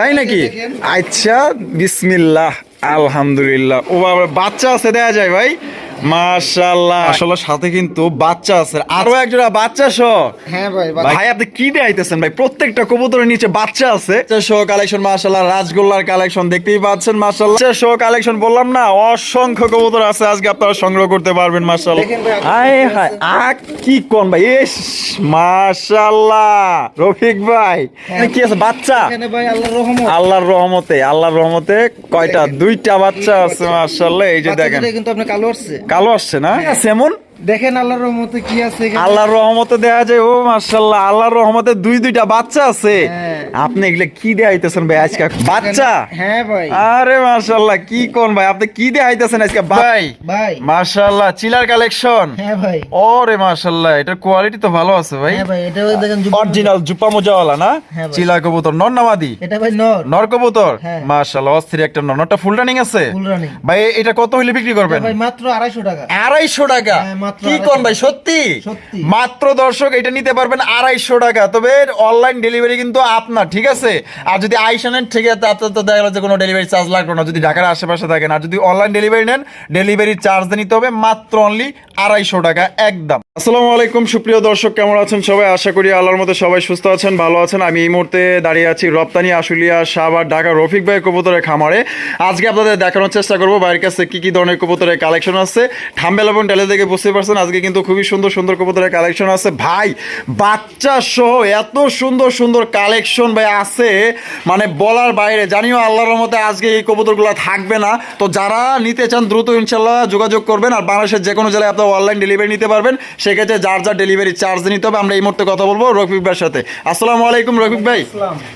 তাই নাকি? আচ্ছা বিসমিল্লাহ আলহামদুলিল্লাহ। ও বাবা বাচ্চা আছে দেয়া যায় ভাই। মাশাআল্লাহ। আসলে সাথে কিন্তু বাচ্চা আছে। আরও একজোড়া বাচ্চা সহ হ্যাঁ ভাই ভাই আপনি কি দেখাইতেছেন ভাই? প্রত্যেকটা কবুতরের নিচে বাচ্চা আছে। শো কালেকশন মাশাআল্লাহ রাজগোল্লার কালেকশন দেখতেই পাচ্ছেন মাশাআল্লাহ। কালেকশন বললাম না অসংখ্য কবুতর আছে আজকে আপনারা সংগ্রহ করতে পারবেন মাশাআল্লাহ। হায় হায় আ কি কোন ভাই? এস মাশাআল্লাহ। রফিক ভাই কি আছে? বাচ্চা? ভাই আল্লাহর রহমত। আল্লাহর রহমতে আল্লাহর রহমতে কয়টা? দুইটা বাচ্চা আছে মাশাআল্লাহ এই যে দেখেন। কিন্তু আপনি কালো আসছে। কালো আসছে না? সেমন। দেখেন আল্লাহর রহমতে কি আছে। আল্লাহর রহমতে দেখা যায় ও মাশাআল্লাহ আল্লাহর রহমতে দুই দুইটা বাচ্চা আছে। হ্যাঁ। আপনি এগুলা কি দেখাইতেছেন ভাই আজকে? বাচ্চা? হ্যাঁ ভাই। আরে মাশাআল্লাহ কি কোন ভাই? আপনি কি দেখাইতেছেন আজকে? ভাই। ভাই। মাশাআল্লাহ চিলার কালেকশন। হ্যাঁ ভাই। ওরে মাশাআল্লাহ এটার কোয়ালিটি তো ভালো আছে ভাই। হ্যাঁ ভাই এটা দেখেন অরিজিনাল জুপা মোজাওয়ালা না? হ্যাঁ চিলা কবুতর নর নামাদি এটা ভাই নর। নর কবুতর? হ্যাঁ। মাশাআল্লাহ অস্থির একটা নর। নরটা ফুল রানিং আছে? ফুল রানিং ভাই এটা কত হইলে বিক্রি করবেন? ভাই মাত্র আড়াইশো টাকা। আড়াইশো টাকা? হ্যাঁ, মাত্র কি কোন ভাই? সত্যি। মাত্র দর্শক এটা নিতে পারবেন আড়াইশো টাকা। তবে অনলাইন ডেলিভারি কিন্তু আপনার ঠিক আছে? আর যদি আইসা নেন ঠিক আছে আপনার তো দেখা গেলো যে কোনো ডেলিভারি চার্জ লাগল না। যদি ঢাকার আশেপাশে থাকেন আর যদি অনলাইন ডেলিভারি নেন ডেলিভারি চার্জ নিতে হবে মাত্র অনলি আড়াইশো টাকা একদম। আসসালামু আলাইকুম সুপ্রিয় দর্শক কেমন আছেন সবাই? আশা করি আল্লাহর মতো সবাই সুস্থ আছেন ভালো আছেন। আমি এই মুহূর্তে দাঁড়িয়ে আছি রপ্তানি আশুলিয়া সাভার ঢাকা রফিক ভাই কবুতরের খামারে। আজকে আপনাদের দেখানোর চেষ্টা করব বাইরের কাছে কি কি ধরনের কবুতরের কালেকশন আছে। থাম্বেল এবং টেলে দেখে বুঝতে পারছেন। আজকে কিন্তু খুবই সুন্দর সুন্দর কবুতরের কালেকশন আছে। ভাই বাচ্চা সহ এত সুন্দর সুন্দর কালেকশন ভাই আছে। মানে বলার বাইরে জানিও আল্লাহর রহমতে আজকে এই কবুতরগুলো থাকবে না। তো যারা নিতে চান দ্রুত ইনশাল্লাহ যোগাযোগ করবেন আর বাংলাদেশের যে কোনো জেলায় আপনারা অনলাইন ডেলিভারি নিতে পারবেন। সেক্ষেত্রে যার যার ডেলিভারি চার্জ নিতে হবে আমরা এই মুহূর্তে কথা বলব রফিক ভাইয়ের সাথে। আসসালামু আলাইকুম রফিক ভাই।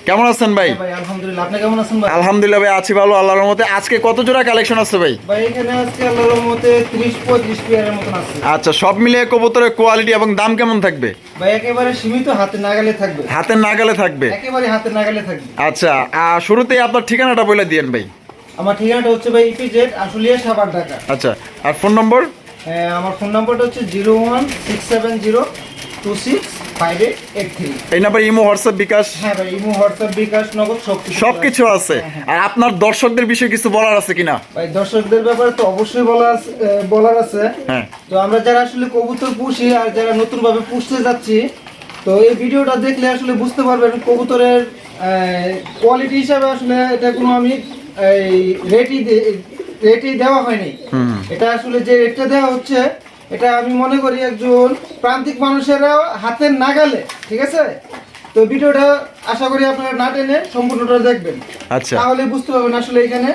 কেমন আছেন ভাই? হ্যাঁ ভাই আলহামদুলিল্লাহ। আপনি কেমন আছেন ভাই? আলহামদুলিল্লাহ ভাই আছি ভালো আল্লাহর রহমতে। আজকে কত জোড়া কালেকশন আছে ভাই? ভাই এখানে আজকে আল্লাহর রহমতে 30 35 পেয়ারের মতন আছে। আচ্ছা সব মিলিয়ে কবুতরের কোয়ালিটি এবং দাম কেমন থাকবে? ভাই একেবারে সীমিত হাতে নাগালে থাকবে। হাতের নাগালে থাকবে? একেবারে হাতে নাগালে থাকবে। আচ্ছা আর শুরুতেই আপনার ঠিকানাটা বলে দিয়েন ভাই। আমার ঠিকানাটা হচ্ছে ভাই ইপিজেড আশুলিয়া সাবান ঢাকা। আচ্ছা আর ফোন নম্বর হ্যাঁ, আমার ফোন নম্বরটা হচ্ছে zero one six seven zero two six five eight eight three এই নাম্বার ইমো হোয়াটসঅ্যাপ বিকাশ? হ্যাঁ ভাই ইমো হোয়াটসঅ্যাপ বিকাশ নগদ সব কিছু আছে। আর আপনার দর্শকদের বিষয়ে কিছু বলার আছে কিনা? ভাই দর্শকদের ব্যাপারে তো অবশ্যই বলা আছে বলার আছে। হ্যাঁ। তো আমরা যারা আসলে কবুতর পুষি আর যারা নতুন ভাবে পুষতে যাচ্ছি তো এই ভিডিওটা দেখলে আসলে বুঝতে পারবেন কবুতরের কোয়ালিটি হিসাবে আসলে এটা কোনো আমি এই রেটই রেটই দেওয়া হয়নি। এটা আসলে যে রেটটা দেওয়া হচ্ছে এটা আমি মনে করি একজন প্রান্তিক মানুষেরা হাতের নাগালে ঠিক আছে? তো ভিডিওটা আশা করি আপনারা না টেনে সম্পূর্ণটা দেখবেন। আচ্ছা। তাহলে বুঝতে পারবেন আসলে এখানে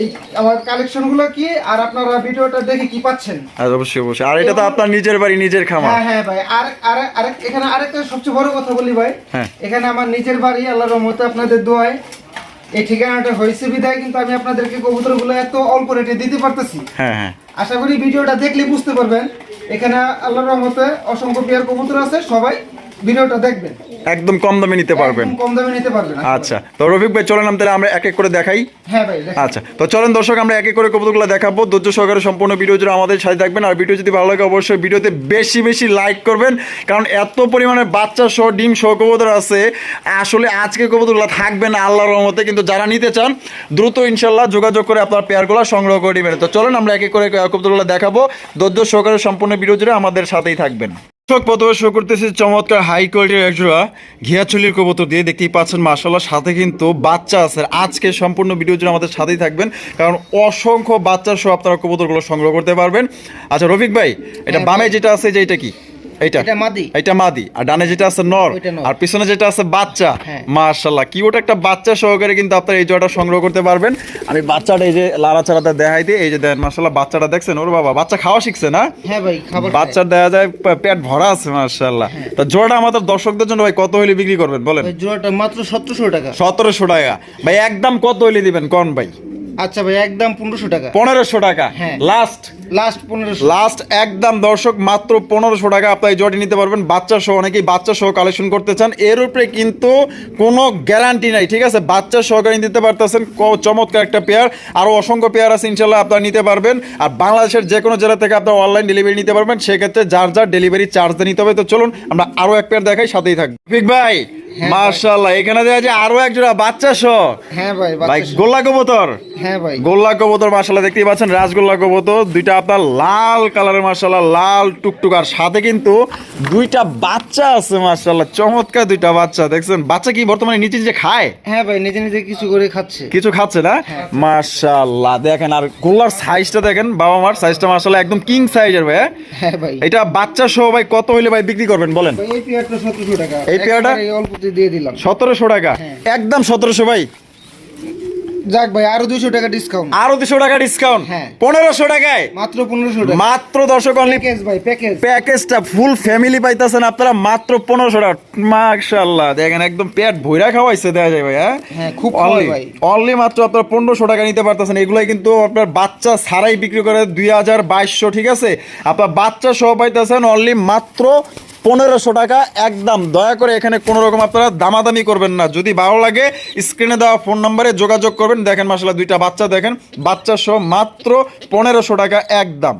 এই আমার কি আর আপনারা ভিডিওটা দেখে কি পাচ্ছেন? অবশ্যই অবশ্যই। আর এটা তো আপনার নিজের বাড়ি নিজের খামার। হ্যাঁ হ্যাঁ ভাই। আর আরেক এখানে আরেকটা সবচেয়ে বড় কথা বলি ভাই। হ্যাঁ। এখানে আমার নিজের বাড়ি আল্লাহর রহমতে আপনাদের দোয়ায় এই ঠিকানাটা হয়েছে বিদায় কিন্তু আমি আপনাদেরকে কবুতরগুলো এত অল্প রেটে দিতে পারতেছি। হ্যাঁ হ্যাঁ। আশা করি ভিডিওটা দেখলে বুঝতে পারবেন। এখানে আল্লাহর রহমতে অসংখ্য পেয়ার কবুতর আছে সবাই ভিডিওটা দেখবেন। একদম কম দামে নিতে পারবেন। কম দামে নিতে পারবেন। আচ্ছা তো রফিক ভাই চলেন তাহলে আমরা এক এক করে দেখাই। হ্যাঁ ভাই আচ্ছা তো চলেন দর্শক আমরা এক এক করে কবুতরগুলো দেখাবো। ধৈর্য সহকারে সম্পূর্ণ ভিডিও জুড়ে আমাদের সাথে থাকবেন। আর ভিডিও যদি ভালো লাগে অবশ্যই ভিডিওতে বেশি বেশি লাইক করবেন। কারণ এত পরিমাণে বাচ্চা সহ ডিম সহ কবুতর আছে। আসলে আজকে কবুতরগুলো থাকবে না আল্লাহর রহমতে। কিন্তু যারা নিতে চান দ্রুত ইনশাল্লাহ যোগাযোগ করে আপনার পেয়ারগুলো সংগ্রহ করে নেবেন। তো চলেন আমরা এক এক করে কবুতরগুলো দেখাবো। ধৈর্য সহকারে সম্পূর্ণ ভিডিও জুড়ে আমাদের সাথেই থাকবেন। দর্শক প্রথমে শো করতেছি চমৎকার হাই কোয়ালিটির একজোড়া ঘিয়াছলির কবুতর দিয়ে দেখতেই পাচ্ছেন মাসাল্লাহ সাথে কিন্তু বাচ্চা আছে। আজকে সম্পূর্ণ ভিডিও জুড়ে আমাদের সাথেই থাকবেন কারণ অসংখ্য বাচ্চা সহ আপনারা কবুতরগুলো সংগ্রহ করতে পারবেন। আচ্ছা রফিক ভাই এটা হ্যাঁ, বামে যেটা আছে যে এটা কি? এইটা। এটা মাদি। এটা মাদি। আর ডানে যেটা আছে নর আর পিছনে যেটা আছে বাচ্চা হ্যাঁ। মার্শাল্লাহ একটা বাচ্চা সহকারে কিন্তু আপনারা এই জোড়াটা সংগ্রহ করতে পারবেন। আমি বাচ্চাটা এই যে লাড়াচাড়াটা দেখাই দিই এই যে দেন মার্শাল্লাহ বাচ্চাটা দেখছেন? ওর বাবা বাচ্চা খাওয়া শিখছে না? হ্যাঁ ভাই খাবার যায় পেট ভরা আছে তো জোড়াটা আমাদের দর্শকদের জন্য ভাই কত হইলে বিক্রি করবেন বলেন? জোড়াটা মাত্র টাকা। সতেরোশো টাকা। ভাই একদম কত হইলে দিবেন কোন ভাই? আচ্ছা ভাই একদম পনেরোশো টাকা। পনেরোশো টাকা। হ্যাঁ। লাস্ট লাস্ট পনেরোশো। লাস্ট একদম দর্শক মাত্র পনেরোশো টাকা আপনার জটি নিতে পারবেন। বাচ্চা সহ অনেকেই বাচ্চা সহ কালেকশন করতে চান। এর উপরে কিন্তু কোনো গ্যারান্টি নাই ঠিক আছে? বাচ্চা সহকারে নিতে পারতেছেন। চমৎকার একটা পেয়ার আরও অসংখ্য পেয়ার আছে ইনশাল্লাহ আপনারা নিতে পারবেন। আর বাংলাদেশের যে কোনো জেলা থেকে আপনার অনলাইন ডেলিভারি নিতে পারবেন। সেক্ষেত্রে যার যার ডেলিভারি চার্জ নিতে হবে। তো চলুন আমরা আরও এক পেয়ার দেখাই সাথেই থাকব। ভাই হ্যাঁ, মার্শাল্লাহ এখানে দেখা যায় আরও এক জোড়া বাচ্চা সহ। হ্যাঁ ভাই ভাই গোল্লা কবুতর। হ্যাঁ ভাই। গোল্লা কবুতর মার্শাল্লাহ দেখতেই পাচ্ছেন। রাজগোল্লা কবুতর দুইটা আপনার লাল কালারের মার্শাল্লাহ লাল টুকটুক। আর সাথে কিন্তু দুইটা বাচ্চা আছে মার্শাল্লাহ চমৎকার দুইটা বাচ্চা। দেখছেন বাচ্চা কি বর্তমানে নিচে নিচে খায়? হ্যাঁ ভাই নিজে নিজে কিছু করে খাচ্ছে। কিছু খাচ্ছে না? মার্শাল্লাহ দেখেন আর গোল্লার সাইজটা দেখেন বাবা মার সাইজটা মার্শাল্লাহ একদম কিং সাইজের ভাই হ্যাঁ? হ্যাঁ ভাই। এটা বাচ্চা সহ ভাই কত হইলে ভাই বিক্রি করবেন বলেন? এই পেয়ারটা সতেরোশো টাকা। এই পেয়ারটা? অল্পতে দিয়ে দিলাম। সতেরোশো টাকা। হ্যাঁ। একদম সতেরোশো ভাই। যাক ভাই আরও দুশো টাকা ডিসকাউন্ট আরও দুশো টাকা ডিসকাউন্ট হ্যাঁ। পনেরোশো টাকায়? মাত্র পনেরোশো টাকা। মাত্র দর্শক প্যাকেজ ভাই প্যাকেজ প্যাকেজটা ফুল ফ্যামিলি পাইতেছেন আপনারা মাত্র পনেরোশো টাকা। মাশাল্লাহ দেখেন একদম পেট ভইরা খাওয়াইছে দেখা যায় ভাই হ্যাঁ? হ্যাঁ, খুব খাওয়ায় ভাই। অনলি মাত্র আপনার পনেরোশো টাকা নিতে পারতেছেন। এগুলাই কিন্তু আপনার বাচ্চা ছাড়াই বিক্রি করে দুই হাজার বাইশশো ঠিক আছে? আপনার বাচ্চা সহ পাইতেছেন অনলি মাত্র পনেরোশো টাকা। একদম, দয়া করে এখানে কোনো রকম আপনারা দামাদামি করবেন না। যদি ভালো লাগে স্ক্রিনে দেওয়া ফোন নম্বরে যোগাযোগ করবেন। দেখেন মাসাল্লাহ দুইটা বাচ্চা দেখেন। বাচ্চা সহ মাত্র পনেরোশো টাকা, একদম।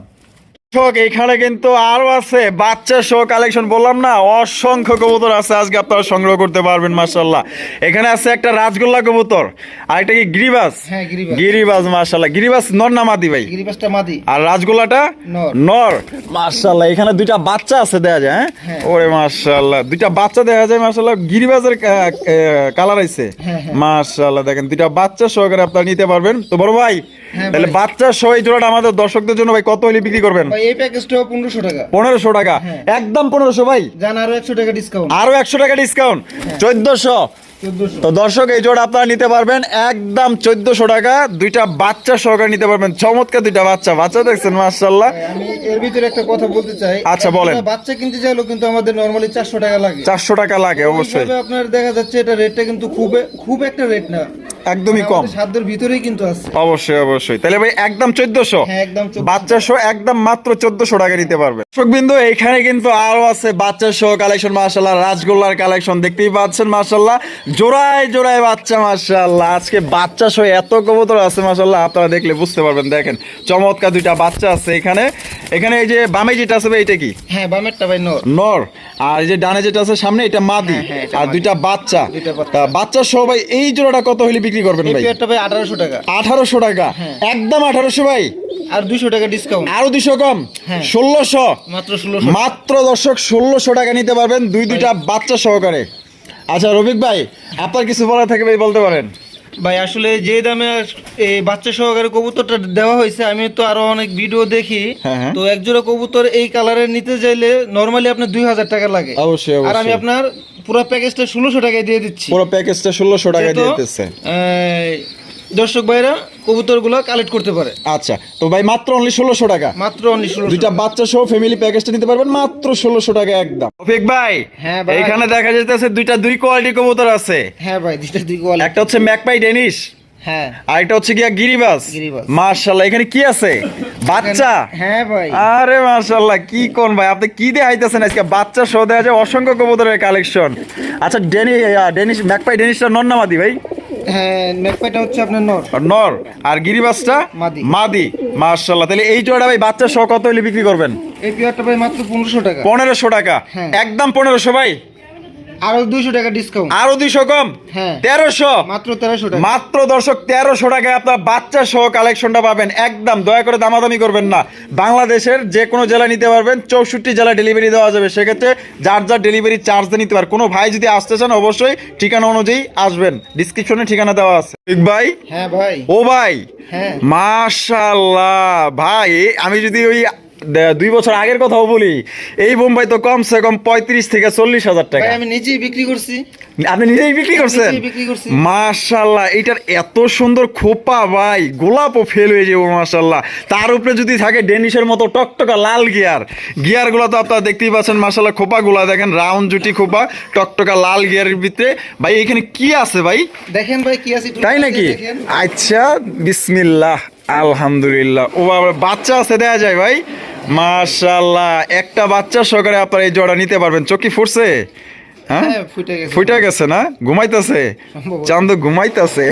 দর্শক এখানে কিন্তু আরও আছে বাচ্চা শো কালেকশন বললাম না অসংখ্য কবুতর আছে আজকে আপনারা সংগ্রহ করতে পারবেন মার্শাল্লাহ এখানে আছে একটা রাজগোল্লা কবুতর আর একটা কি গিরিবাস হ্যাঁ, গিরিবাস মার্শাল্লাহ গিরিবাস নর না মাদি ভাই? গিরিবাসটা মাদি। আর রাজগোল্লাটা নর। মার্শাল্লাহ এখানে দুইটা বাচ্চা আছে দেখা যায় হ্যাঁ? হ্যাঁ। ওরে মার্শাল্লাহ দুইটা বাচ্চা দেখা যায় মার্শাল্লাহ গিরিবাজের কালার আইছে। হ্যাঁ, হ্যাঁ। দেখেন দুইটা বাচ্চা সহকারে আপনারা নিতে পারবেন। তো বড় ভাই হ্যাঁ তাহলে বাচ্চা সহ এই জোড়াটা আমাদের দর্শকদের জন্য ভাই কত হলে বিক্রি করবেন? ভাই এই প্যাকেজটা 1500 টাকা। 1500 টাকা। হ্যাঁ। একদম 1500 ভাই? জান আরও 100 টাকা ডিসকাউন্ট আরও 100 টাকা ডিসকাউন্ট হ্যাঁ। 1400 তো দর্শক এই জোড়া আপনারা নিতে পারবেন একদম চোদ্দশো টাকা। দুইটা বাচ্চা সহকারে নিতে পারবেন। চমৎকার দুইটা বাচ্চা। বাচ্চা দেখছেন মার্শাল্লাহ এর ভিতরে একটা কথা বলতে চাই। আচ্ছা, বলেন। বাচ্চা কিনতে চাইলেও কিন্তু আমাদের নরমালি চারশো টাকা লাগে। চারশো টাকা লাগে অবশ্যই। আপনার দেখা যাচ্ছে এটা রেটটা কিন্তু খুব খুব একটা রেট না। একদমই কম। সাধ্যের ভিতরেই কিন্তু আছে। অবশ্যই অবশ্যই। তাহলে ভাই একদম চোদ্দশো। হ্যাঁ একদম 1400 বাচ্চা শো একদম মাত্র চোদ্দশো টাকা নিতে পারবে। দর্শক বিন্দু এখানে কিন্তু আরও আছে বাচ্চা শো কালেকশন মার্শাল্লাহ রাজগোল্লার কালেকশন দেখতেই পাচ্ছেন মার্শাল্লাহ জোড়ায় জোড়ায় বাচ্চা মার্শাল্লাহ আজকে বাচ্চা শো এত কবুতর আছে মার্শাল্লাহ আপনারা দেখলে বুঝতে পারবেন দেখেন। চমৎকার দুইটা বাচ্চা আছে এখানে। এখানে এই যে বামে যেটা আছে ভাই, এটা কি? হ্যাঁ বামেরটা ভাই নর। নর। আর এই যে ডানে যেটা আছে সামনে এটা মাদি। হ্যাঁ, হ্যাঁ, এটা আর দুইটা বাচ্চা। বাচ্চা। সহ ভাই এই জোড়াটা কত হলে বিক্রি করবেন ভাই? পেয়ারটা ভাই আঠারোশো টাকা। আঠারোশো টাকা। হ্যাঁ। একদম আঠারোশো ভাই। আর দুশো টাকা ডিসকাউন্ট আরও দুশো কম? হ্যাঁ। ষোলোশো? মাত্র ষোলোশো। মাত্র দর্শক ষোলোশো টাকা নিতে পারবেন দুই দুইটা বাচ্চা সহকারে। আচ্ছা রবিক ভাই আপনার কিছু বলার থাকে ভাই বলতে পারেন। ভাই আসলে যে দামে এই বাচ্চা সহকারে কবুতরটা দেওয়া হয়েছে আমি তো আরও অনেক ভিডিও দেখি। হ্যাঁ, হ্যাঁ। তো একজোড়া কবুতর এই কালারের নিতে চাইলে নরমালি আপনার দুই হাজার টাকা লাগে। অবশ্যই, আর আমি আপনার পুরো প্যাকেজটা ষোলোশো টাকায় দিয়ে দিচ্ছি। পুরো প্যাকেজটা ষোলোশো টাকা দিয়ে দিচ্ছে। দর্শক ভাইরা কবুতরগুলো কালেক্ট করতে পারে। আচ্ছা তো ভাই মাত্র অনলি ষোলোশো টাকা। মাত্র অনলি ষোলো দুইটা বাচ্চা সহ ফ্যামিলি প্যাকেজটা নিতে পারবেন মাত্র ষোলোশো টাকা একদম। অফিক ভাই হ্যাঁ ভাই। এখানে দেখা যাইতেছে দুইটা দুই কোয়ালিটি কবুতর আছে। হ্যাঁ ভাই দুইটা দুই কোয়ালিটি একটা হচ্ছে ম্যাকপাই ডেনিশ হ্যাঁ। আর একটা হচ্ছে গিয়া গিরিবাস। মার্শাল্লাহ এখানে কি আছে? বাচ্চা? হ্যাঁ ভাই। আরে মার্শাল্লাহ কি কোন ভাই? আপনি কি দিয়ে আইতেছেন আজকে? বাচ্চা শো দেওয়া যায় অসংখ্য কবুতরের কালেকশন আচ্ছা ডেনি ডেনিশ ম্যাকপাই ডেনিশটা নর না মাদি ভাই? হ্যাঁ নেকপাইটা হচ্ছে আপনার নর। আর নর। আর গিরিবাসটা? মাদি। মাদি। মার্শাল্লাহ তাহলে এই জোড়া ভাই বাচ্চা কত হলে বিক্রি করবেন? এই পেয়ারটা ভাই মাত্র পনেরোশো টাকা। পনেরোশো টাকা। হ্যাঁ। একদম পনেরোশো ভাই? আরও টাকা ডিসকাউন্ট আরও দুইশো কম? হ্যাঁ। মাত্র তেরোশো টাকা। মাত্র দর্শক তেরোশো টাকায় আপনার বাচ্চা সহ কালেকশনটা পাবেন। একদম দয়া করে দামাদামি করবেন না। বাংলাদেশের যে কোনো জেলা নিতে পারবেন চৌষট্টি জেলা ডেলিভারি দেওয়া যাবে। সেক্ষেত্রে যার যার ডেলিভারি চার্জ নিতে পার। কোনো ভাই যদি আসতে চান অবশ্যই ঠিকানা অনুযায়ী আসবেন। ডিসক্রিপশনে ঠিকানা দেওয়া আছে। ঠিক ভাই? হ্যাঁ ভাই। ও ভাই হ্যাঁ। মাশাল্লাহ ভাই আমি যদি ওই দুই বছর আগের কথাও বলি এই বোম্বাই তো কমসে কম পঁয়ত্রিশ থেকে চল্লিশ হাজার টাকা। আমি নিজেই বিক্রি করছি। আপনি নিজেই বিক্রি করছেন? মাশাল্লাহ এটার এত সুন্দর খোপা ভাই গোলাপও ফেল হয়ে যাব মাশাল্লাহ। তার উপরে যদি থাকে ডেনিশের মতো টকটকা লাল গিয়ার। গিয়ারগুলো তো আপনারা দেখতেই পাচ্ছেন মাশাল্লাহ খোপাগুলা দেখেন রাউন্ড জুটি খোপা টকটকা লাল গিয়ারের ভিতরে। ভাই এখানে কি আছে ভাই? দেখেন ভাই কি আছে তাই নাকি? আচ্ছা বিসমিল্লাহ। আলহামদুলিল্লাহ। ও বাবা, বাচ্চা আছে, দেয়া যায় ভাই। মাশাল্লাহ একটা বাচ্চা সহকারে আপনার এই জোড়া নিতে পারবেন। চকি ফুটছে? হ্যাঁ? হ্যাঁ ফুটে গেছে। না? ঘুমাইতেছে? চান্দ ঘুমাইতেছে।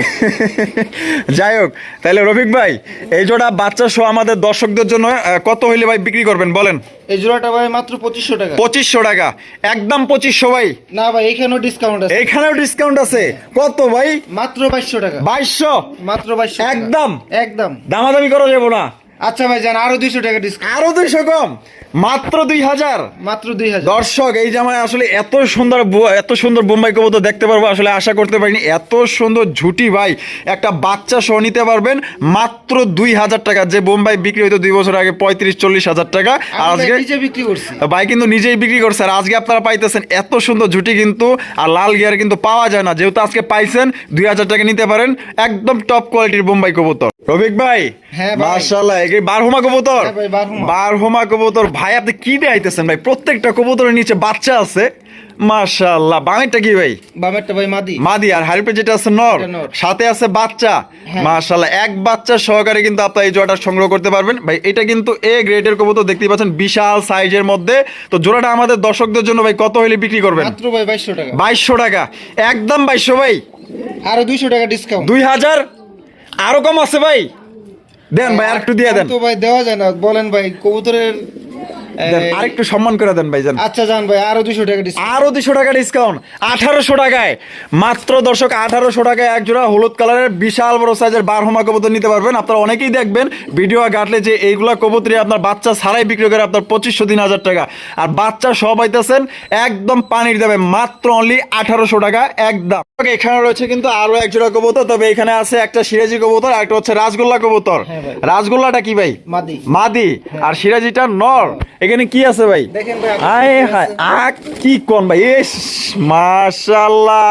যাই হোক তাহলে রফিক ভাই এই জোড়া বাচ্চা সহ আমাদের দর্শকদের জন্য কত হইলে ভাই বিক্রি করবেন বলেন? এই জোড়াটা ভাই মাত্র পঁচিশশো টাকা। পঁচিশশো টাকা। একদম পঁচিশশো ভাই। না ভাই এখানেও ডিসকাউন্ট আছে। এইখানেও ডিসকাউন্ট আছে। কত ভাই? মাত্র বাইশশো টাকা। বাইশশো? মাত্র বাইশশো একদম? একদম। দামাদামি করা যাব না। আচ্ছা ভাই জান আরও দুইশো টাকা ডিসকাউন্ট আরও দুইশো কম? মাত্র দুই হাজার। মাত্র দুই হাজার। দর্শক এই জামায় আসলে এত সুন্দর এত সুন্দর বোম্বাই কবুতর দেখতে পারব আসলে আশা করতে পারিনি। এত সুন্দর ঝুটি ভাই একটা বাচ্চা সহ নিতে পারবেন মাত্র দুই হাজার টাকা। যে বোম্বাই বিক্রি হইতো দুই বছর আগে পঁয়ত্রিশ চল্লিশ হাজার টাকা। আর আজকে বিক্রি করছি। ভাই কিন্তু নিজেই বিক্রি করছে। আর আজকে আপনারা পাইতেছেন এত সুন্দর ঝুটি কিন্তু আর লাল গিয়ার কিন্তু পাওয়া যায় না। যেহেতু আজকে পাইছেন দুই হাজার টাকা নিতে পারেন একদম টপ কোয়ালিটির বোম্বাই কবুতর। রবিক ভাই হ্যাঁ। মার্শাল্লাহ বারহুমা কবুতর? হ্যাঁ। বারহুমা কবুতর ভাই আপনি কি দেখাইতেছেন ভাই? প্রত্যেকটা কবুতরের নিচে বাচ্চা আছে। মাশাআল্লাহ। বাঙালিটা কি ভাই? বামেরটা ভাই মাদি। মাদি। আর হারিপে যেটা আছে নর। সাথে আছে বাচ্চা। হ্যাঁ। মাশাআল্লাহ। এক বাচ্চা সহকারে কিন্তু আপনার এই জোড়াটা সংগ্রহ করতে পারবেন। ভাই এটা কিন্তু এ গ্রেডের কবুতর দেখতেই পাচ্ছেন বিশাল সাইজের মধ্যে। তো জোড়াটা আমাদের দর্শকদের জন্য ভাই কত হইলে বিক্রি করবেন? মাত্র ভাই বাইশশো টাকা। বাইশশো টাকা। একদম বাইশশো ভাই। আরও দুইশো টাকা ডিসকাউন্ট দুই হাজার। আরও কম আছে ভাই। দেন ভাই আরেকটু দিয়ে দেন। তো ভাই দেওয়া যায় না। বলেন ভাই কবুতরের সম্মান করে দেন ভাই জান আচ্ছা জান ভাই আরও দুইশো টাকা আরও দুশো টাকা ডিসকাউন্ট আঠারোশো টাকায়। মাত্র দর্শক আঠারোশো টাকায় এক জোড়া হলুদ কালারের বিশাল বড় সাইজের বারহমা কবুতর নিতে পারবেন। আপনারা অনেকেই দেখবেন ভিডিও যে এইগুলা কবুতরি আপনার বাচ্চা ছাড়াই বিক্রি করে আপনার পঁচিশশো তিন হাজার টাকা। আর বাচ্চা সব একদম পানির দেবে মাত্র অনলি আঠারোশো টাকা একদম। এখানে রয়েছে কিন্তু আরও এক জোড়া কবুতর তবে এখানে আছে একটা সিরাজি কবুতর আর একটা হচ্ছে রাজগোল্লা কবুতর। হ্যাঁ রাজগোল্লাটা কি ভাই? মাদি। মাদি। আর সিরাজিটা নর। এখানে কি আছে ভাই? হায় আছে? কি কোন ভাই? এস মাশাআল্লাহ।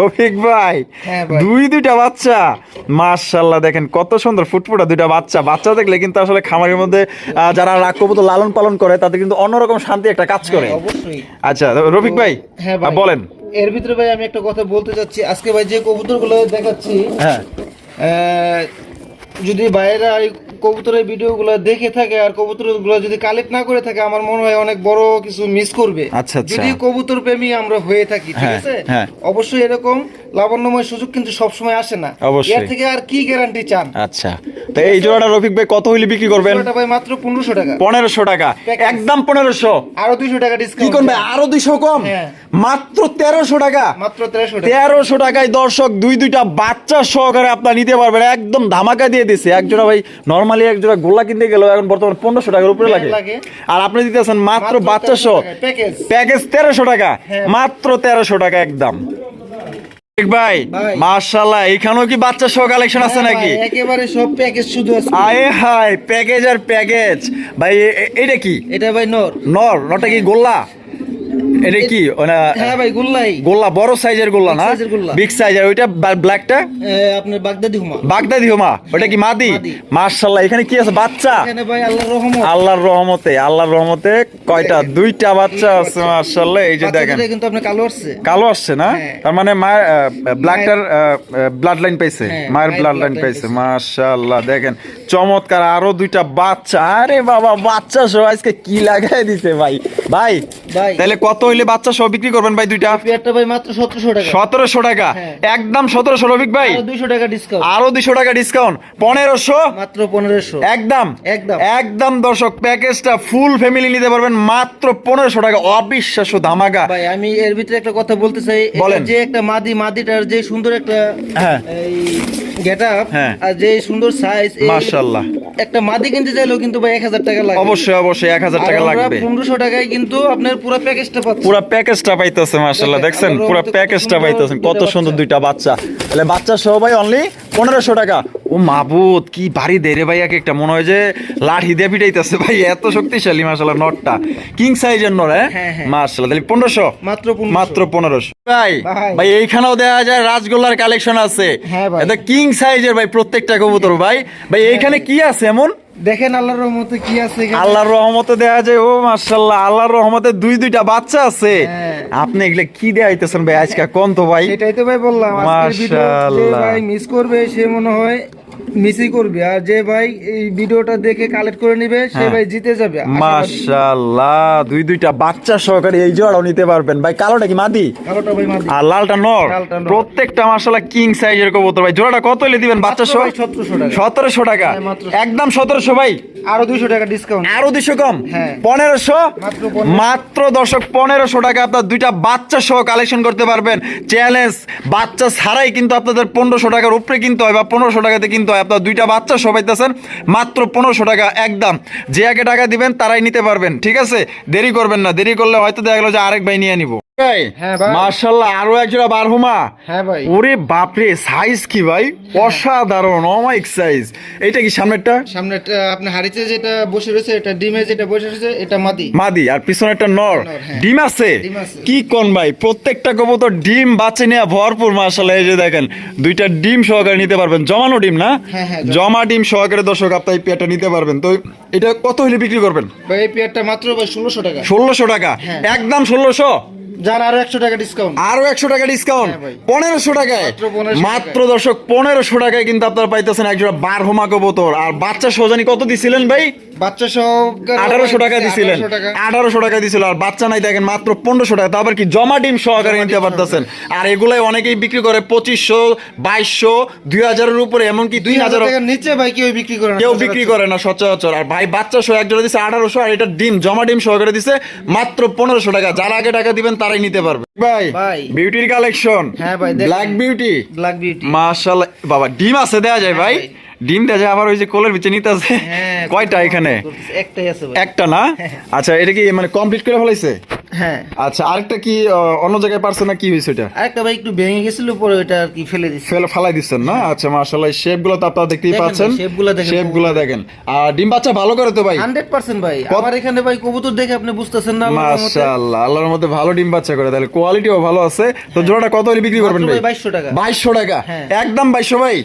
রফিক ভাই হ্যাঁ দুই দুইটা বাচ্চা। মাশাআল্লাহ দেখেন কত সুন্দর ফুটফুটা দুইটা বাচ্চা। বাচ্চা দেখলে কিন্তু আসলে খামারের মধ্যে যারা রাগ কবুতর লালন পালন করে তাদের কিন্তু অন্যরকম শান্তি একটা কাজ করে। হ্যাঁ, আচ্ছা রফিক ভাই হ্যাঁ বলেন। এর ভিতরে ভাই আমি একটা কথা বলতে চাচ্ছি। আজকে ভাই যে কবুতরগুলো দেখাচ্ছি হ্যাঁ। যদি বাইরেরা এই কবুতরের ভিডিওগুলো দেখে থাকে আর কবুতরগুলো যদি কালেক্ট না করে থাকে আমার মনে হয় অনেক বড় কিছু মিস করবে। আচ্ছা, আচ্ছা। যদি কবুতর প্রেমী আমরা হয়ে থাকি ঠিক হ্যাঁ, আছে? হ্যাঁ। অবশ্যই এরকম লাবণ্যময় সুযোগ কিন্তু সবসময় আসে না। এর থেকে আর কি গ্যারান্টি চান? আচ্ছা। তো এই জোড়াটা রফিক ভাই কত হইলে বিক্রি করবেন? পুরোটা ভাই মাত্র পনেরোশো টাকা। পনেরোশো টাকা। একদম পনেরোশো। আরও দুইশো টাকা ডিসকাউন্ট কি করবে আরও দুইশো কম? হ্যাঁ। মাত্র তেরোশো টাকা। মাত্র তেরোশো টাকা। তেরোশো টাকায় দর্শক দুই দুইটা বাচ্চা সহকারে আপনার নিতে পারবেন। একদম ধামাকা দিয়ে দিছে। এক জোড়া ভাই নর্মালি এক জোড়া গোল্লা কিনতে গেলেও এখন বর্তমানে পনেরোশো টাকার উপরে লাগে। লাগে। আর আপনি দিতেছেন মাত্র বাচ্চা সহ প্যাকেজ তেরোশো টাকা হ্যাঁ। মাত্র তেরোশো টাকা একদম। ভাই। এখানেও কি বাচ্চা সহ কালেকশন আছে নাকি? একেবারে সব প্যাকেজ শুধু আছে। আয়ে হাই প্যাকেজ আর প্যাকেজ ভাই এটা কি? এটা ভাই নর। নর নটা কি গোল্লা? এটা কি? ওনা হ্যাঁ ভাই গুল্লাই। গোল্লা বড় সাইজের গোল্লা না। বিগ সাইজের ওইটা ব্ল্যাকটা আপনার বাগদাদি হুমা। বাগদাদি হোমা? ওটা কি মাদি? মাদি। মার্শাল্লাহ এখানে কি আছে? বাচ্চা? এখানে ভাই আল্লাহর রহমত। আল্লাহর রহমতে আল্লাহর রহমতে কয়টা? দুইটা বাচ্চা আছে মার্শাল্লাহ এই যে দেখেন। কিন্তু আপনার কালো আসছে। কালো আসছে না? হ্যাঁ। তার মানে মায়ের ব্ল্যাকটার ব্লাড লাইন পাইছে। হ্যাঁ, মায়ের ব্লাড লাইন পাইছে। মাশাআল্লাহ দেখেন। চমৎকার আরও দুইটা বাচ্চা। আরে বাবা বাচ্চা সহ আজকে কি লাগাই দিছে ভাই ভাই। তাহলে কত হইলে বাচ্চা সহ বিক্রি করবেন ভাই দুইটা? পেয়ারটা ভাই মাত্র সতেরোশো টাকা। সতেরোশো টাকা। হ্যাঁ। একদম সতেরোশো রবিক ভাই। আরও দুইশো টাকা ডিসকাউন্ট আরও দুশো টাকা ডিসকাউন্ট পনেরোশো? মাত্র পনেরোশো। একদম। একদম। একদম দর্শক প্যাকেজটা ফুল ফ্যামিলি নিতে পারবেন মাত্র পনেরোশো টাকা। অবিশ্বাস্য ধামাকা। ভাই আমি এর ভিতরে একটা কথা বলতে চাই। যে একটা মাদি মাদিটার যে সুন্দর একটা হ্যাঁ। এই হ্যাঁ। আর যে সুন্দর সাইজ মাশাআল্লাহ। একটা মাদি কিনতে চাইলেও কিন্তু ভাই এক হাজার টাকা লাগে অবশ্যই অবশ্যই এক হাজার টাকা লাগবে। পনেরোশো টাকায় কিন্তু আপনার পুরো প্যাকেজটা পাচ্ছেন পুরো প্যাকেজটা পাইতেছে মাশাআল্লাহ। দেখছেন? পুরো প্যাকেজটা পাইতেছেন। কত সুন্দর। দুইটা বাচ্চা। তাহলে বাচ্চা সহ ভাই অনলি পনেরোশো টাকা। ও মাবুদ কি ভারী দেরে ভাই এক একটা মনে হয় যে লাঠি দিয়ে পিটাইতেছে ভাই এত শক্তিশালী মার্শাল নটটা। কিং সাইজের নর হ্যাঁ? হ্যাঁ, হ্যাঁ। তাহলে পনেরোশো? মাত্র মাত্র পনেরোশো। ভাই ভাই। ভাই এইখানেও দেওয়া যায় রাজগোল্লার কালেকশন আছে। হ্যাঁ এটা কিং সাইজের ভাই প্রত্যেকটা কবুতর ভাই। ভাই এইখানে কি আছে এমন? দেখেন আল্লাহর রহমতে কি আছে আল্লাহর রহমতে যায় ও আল্লাহর রহমতে দুই দুইটা বাচ্চা আছে। হ্যাঁ। আপনি কি দেয়া ভাই? আজকে কোন তো ভাই? তো ভাই বললাম ভাই মিস করবে সে মনে হয় মিসই করবে। আর যে ভাই এই ভিডিওটা দেখে কালেক্ট করে সে হ্যাঁ। ভাই জিতে যাবে। মাশাআল্লাহ দুই দুইটা বাচ্চা সহকারে এই জোড়াও নিতে পারবেন। ভাই কালোটা কি মাদি? কালোটা ভাই মাদি। আর লালটা নর? প্রত্যেকটা মাশাআল্লাহ কিং সাইজের কবুতর। ভাই জোড়াটা কত হলে দিবেন? বাচ্চা সহ? 1700 টাকা। 1700 টাকা। হ্যাঁ, একদম 1700 পনেরোশো ভাই? আরও দুশো টাকা ডিসকাউন্ট আরও দুইশো কম? হ্যাঁ। পনেরোশো? মাত্র দর্শক পনেরোশো টাকা আপনার দুইটা বাচ্চা সহ কালেকশন করতে পারবেন। চ্যালেঞ্জ বাচ্চা ছাড়াই কিন্তু আপনাদের পনেরোশো টাকার উপরে কিনতে হয় বা পনেরোশো টাকাতে কিনতে হয়। আপনার দুইটা বাচ্চা সবাই পাইতেছেন মাত্র পনেরোশো টাকা একদম। যে আগে টাকা দিবেন তারাই নিতে পারবেন ঠিক আছে? দেরি করবেন না। দেরি করলে হয়তো দেখা গেলো যে আরেক ভাই নিয়ে নিব। মার্শাল্লাহ আরও একজোড়া বারহুমা। হ্যাঁ ভাই। ওরে বাপরে সাইজ কি ভাই? অসাধারণ অমাইক সাইজ এইটা কি সামনেরটা? সামনে আপনার হাড়িতে যেটা বসে রয়েছে এটা ডিমে যেটা বসে রয়েছে এটা মাদি। মাদি আর পিছনেরটা নর। নর। ডিম আছে? কি কোন ভাই প্রত্যেকটা কবুতর ডিম বাচ্চা নিয়ে ভরপুর মাশাআল্লাহ। এই যে দেখেন দুইটা ডিম সহকারে নিতে পারবেন। জমানো ডিম না? হ্যাঁ, হ্যাঁ, জমা ডিম সহকারে দর্শক আপনার এই পেয়ারটা নিতে পারবেন। তো এটা কত হলে বিক্রি করবেন? ভাই এই পেয়ারটা মাত্র ভাই ষোলোশো টাকা। ষোলোশো টাকা? হ্যাঁ। একদম ষোলোশো? যার আরও একশো টাকা ডিসকাউন্ট আরও একশো টাকা ডিসকাউন্ট পনেরোশো টাকায়। মাত্র দর্শক পনেরোশো টাকায় কিন্তু আপনারা পাইতেছেন একজোড়া বার হোমা কবুতর আর বাচ্চা সোজানি কত দিছিলেন ভাই? বাচ্চা সহ আঠারোশো টাকা দিছিলেন। আঠারোশো টাকা। দিছিল। আর বাচ্চা নাই দেখেন মাত্র পনেরোশো টাকা। তারপর কি জমা ডিম সহকারে নিতে পারতেছেন। আর এগুলাই অনেকেই বিক্রি করে পঁচিশশো বাইশশো দুই হাজারের উপরে এমনকি দুই হাজার নিচে ভাই কেউ বিক্রি করে কেউ বিক্রি করে না সচরাচর। আর ভাই বাচ্চা সহ একজোড়া দিছে আঠারোশো আর এটা ডিম জমা ডিম সহকারে দিছে মাত্র পনেরোশো টাকা। যারা আগে টাকা দিবেন তারাই নিতে পারবে। ভাই ভাই। বিউটির কালেকশন হ্যাঁ ভাই, ব্ল্যাক বিউটি ব্ল্যাক বিউটি মাশাআল্লাহ বাবা ডিম আছে দেয়া যায় ভাই। ভাই। ডিম দেয়া যায় আবার ওই যে কোলের ভিতরে নিতে আছে হ্যাঁ কয়টা এখানে? একটাই আছে একটা না? আচ্ছা এটা কি মানে কমপ্লিট করে ফেলাইছে? হ্যাঁ। আচ্ছা আরেকটা কি অন্য জায়গায় পারছে না কি হয়েছে এটা আরেকটা ভাই একটু ভেঙে গেছিল পরে ওটা আর কি ফেলে দিচ্ছে ফেলে ফালাই দিচ্ছেন না? আচ্ছা মাশাআল্লাহ শেপ তো আপনারা দেখতেই পাচ্ছেন। দেখেন। আর ডিম বাচ্চা ভালো করে তো ভাই? আমার এখানে ভাই কবুতর দেখে আপনি বুঝতেছেন না আল্লাহর রহমতে। মাশাআল্লাহ আল্লাহর মধ্যে ভালো ডিম বাচ্চা করে। তাহলে কোয়ালিটিও ভালো আছে। তো জোড়াটা কত বিক্রি করবেন ভাই? ভাই 2200 টাকা। হ্যাঁ। একদম বাইশশো ভাই?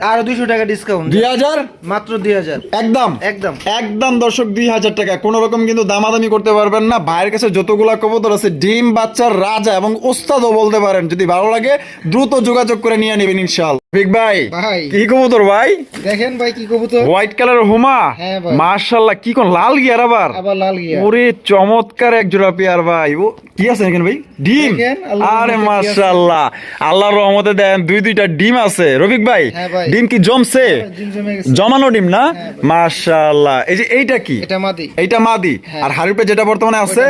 আরও দুইশো টাকা ডিসকাউন্ট দুই হাজার? মাত্র দুই হাজার। একদম? একদম। একদম দর্শক দুই হাজার টাকা। কোন রকম কিন্তু দামাদামি করতে পারবেন না। ভাইয়ের কাছে যতগুলা কবুতর আছে ডিম বাচ্চার রাজা এবং ওস্তাদও বলতে পারেন। যদি ভালো লাগে দ্রুত যোগাযোগ করে নিয়ে নেবেন ইনশাল ঠিক ভাই ভাই। কি কবুতর ভাই? দেখেন ভাই কি কবুতর। হোয়াইট কালার হুমা? হ্যাঁ মার্শাল্লাহ কি কোন লাল গিয়ার আবার? আবার লাল গিয়া ওরে চমৎকার এক জোড়া পেয়ার ভাই। ও কি আছে এখানে ভাই? ডিম? আল্লাহর আরে রহমতে আছে? মাশাআল্লাহ আল্লাহর রহমতে দেন দুই দুইটা ডিম আছে। ভাই হ্যাঁ ডিম কি জমছে? জিম জমে গেছে। জমানো ডিম না? মাশাআল্লাহ এই যে এইটা কি? এটা মাদি। এইটা মাদি। হ্যাঁ। আর হারিপে যেটা বর্তমানে আছে